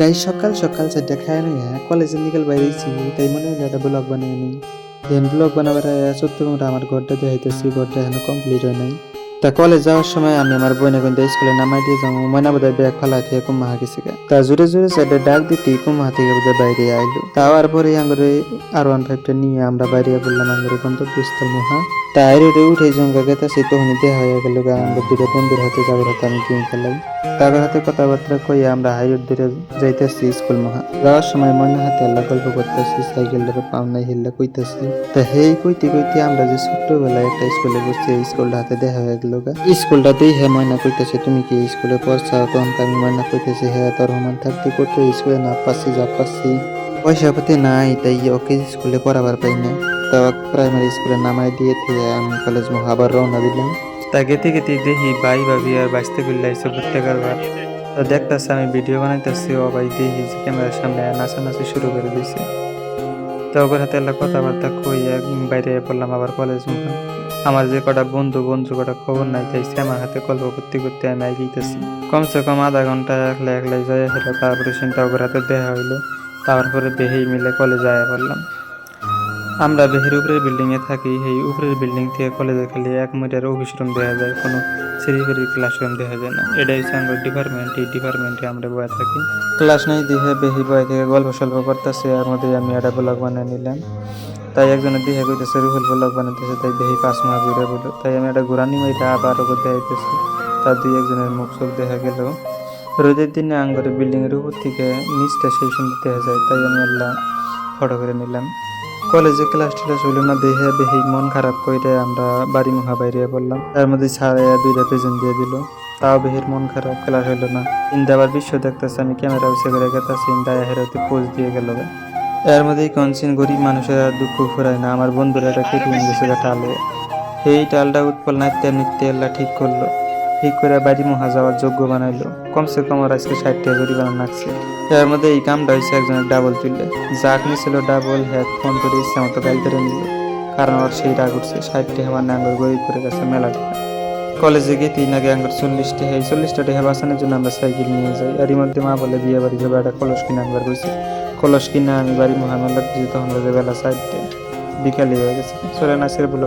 গাই সকাল সকাল চারটা খায় না কলেজের নিকাল বাইরেছি তাই মনে হয় একটা ব্লগ বানিয়ে নিই দেন ব্লগ বানাবার সত্যি মোটা আমার ঘরটা দেখাইতেছি, ঘরটা এখনও কমপ্লিট হয় নাই। তা কলেজ যাওয়ার সময় আমি আমার বোনে কিন্তু স্কুলে নামাই দিয়ে যাব, ময়না বোধহয় ব্যাগ ফালা থেকে কুম্মা গেছে। তা জোরে জোরে সাইডে ডাক দিতে কুম্মা থেকে বোধহয় বাইরে আইলো। তাওয়ার পরে আঙ্গরে আর ওয়ান ফাইভটা নিয়ে আমরা বাইরে বললাম, আঙ্গরে গন্তব্যস্থল মহা। তা আইরোডে উঠে জঙ্গা গেতাছি তখনই দেখা হয়ে গেল আমরা দুটো বন্ধুর হাতে যাবার হাতে আমি গেম খেলাই। তাদের হাতে কথাবার্তা কইয়া আমরা হাইরোড ধরে যাইতেছি স্কুল মহা। যাওয়ার সময় ময়না হাতে আল্লাহ গল্প করতেছি সাইকেলটারে পাও নাই হিল্লা কইতেছি। তা হেই কইতে কইতে আমরা যে ছোট্টবেলায় একটা স্কুলে বসছি স্কুলটা হাতে দেখা হয়ে গেল গা স্কুলটা দেই হ্যাঁ ময়না কইতেছে, তুমি কি স্কুলে পড়ছা? তখন আমি ময়না কইতেছি হ্যাঁ তোর রহমান থাকতে কত স্কুলে, না পাচ্ছি যা পাচ্ছি পয়সা পাতি নাই, তাই ওকে স্কুলে পড়াবার পাই না তা প্রাইমারি স্কুলে নামাই দিয়ে আমি কলেজ মহা আবার রওনা দিলাম। তা গেতে গেতে দেখি ভাই ভাবি আর বাঁচতে গুল্লা এসে ঘুরতে কারবার তো দেখতেছে আমি ভিডিও বানাইতেছি, ও ভাই দেখি যে ক্যামেরার সামনে নাচানাচি শুরু করে দিয়েছে তো ওর হাতে কথাবার্তা কইয়া বাইরে পড়লাম আবার কলেজ মুখে আমার যে কটা বন্ধু বন্ধু কটা খবর নাই, তাই আমার হাতে গল্প করতে করতে আমি আইতেছি কমসে কম আধা ঘণ্টা একলা একলাই যাই হলো, তারপরে চিন্তা করে হাতে দেখা হইল, তারপরে দেহেই মিলে কলেজে আয়া পড়লাম। আমরা বেহের উপরের বিল্ডিং এ থাকি এই উপরের বিল্ডিং থেকে কলেজে খালি এক মিটার অফিস রুম দেখা যায়, কোনো সিঁড়ি ক্লাসরুম দেখা যায় না। এটাই হচ্ছে আমার ডিপার্টমেন্ট এই ডিপার্টমেন্টে আমরা বয়ে থাকি। ক্লাস নাই দিয়ে বেহি বয়ে থেকে গল্প সল্প করতেছে এর মধ্যে আমি একটা ব্লগ বানিয়ে নিলাম। তাই একজনের দিহে কইতেছে, রুহুল ব্লগ বানাইতেছে তাই বেহি পাঁচ মাস ঘুরে বলো। তাই আমি একটা ঘুরানি মাইটা আবার ওকে দেখাইতেছি তার দুই একজনের মুখ চোখ দেখা গেল। রোদের দিনে আঙ্গরে বিল্ডিং এর উপর থেকে নিচটা সেই সুন্দর দেখা যায়। তাই আমি আল্লাহ ফটো করে নিলাম। কলেজে ক্লাস টেলাস হইল না দেখে বেহি মন খারাপ করে আমরা বাড়ি মুখা বাইরে বললাম তার মধ্যে ছাড়ে দুইটা প্রেজেন্ট দিয়ে দিল। তাও বেহির মন খারাপ, ক্লাস হইল না। ইন্দা আবার বিশ্ব দেখতেছে, আমি ক্যামেরা বসে করে গেতাছি, ইন্দা হেরাতে পোজ দিয়ে গেল এর মধ্যেই কনসিন গরিব মানুষের দুঃখ ফুরায় না, আমার বন্ধুরা একটা কেটে গেছে টালে। এই টালটা উৎপল নাইতে নিতে আল্লাহ ঠিক করল। ঠিক করে বাড়ি মহা যাওয়ার যোগ্য বানাইলো। কমসে কম আর আজকে ষাটটা জরিমানা নাকছে এর মধ্যে এই কামটা হয়েছে একজনের ডাবল তুললে। যাক নিছিল ডাবল হ্যাক ফোন করে ইচ্ছে মতো গাড়ি করে নিল। কারণ ওর সেই রাগ উঠছে, ষাটটি আমার নাঙ্গর গরিব করে গেছে মেলা কলেজে গিয়ে তিন আগে আঙ্গুর চল্লিশটি, হয় চল্লিশটা টাকা বাঁচানোর জন্য আমরা সাইকেল নিয়ে যাই। এরই মধ্যে মা বলে, বিয়ে বাড়ি যাবে, একটা কলস কিনে আনবার কইছে। কলস কিনে আমি বাড়ি মহামেলা দিয়েছি তখন বেলা চারটে। বিকালে হয়ে গেছে। চলে না সেরে বলো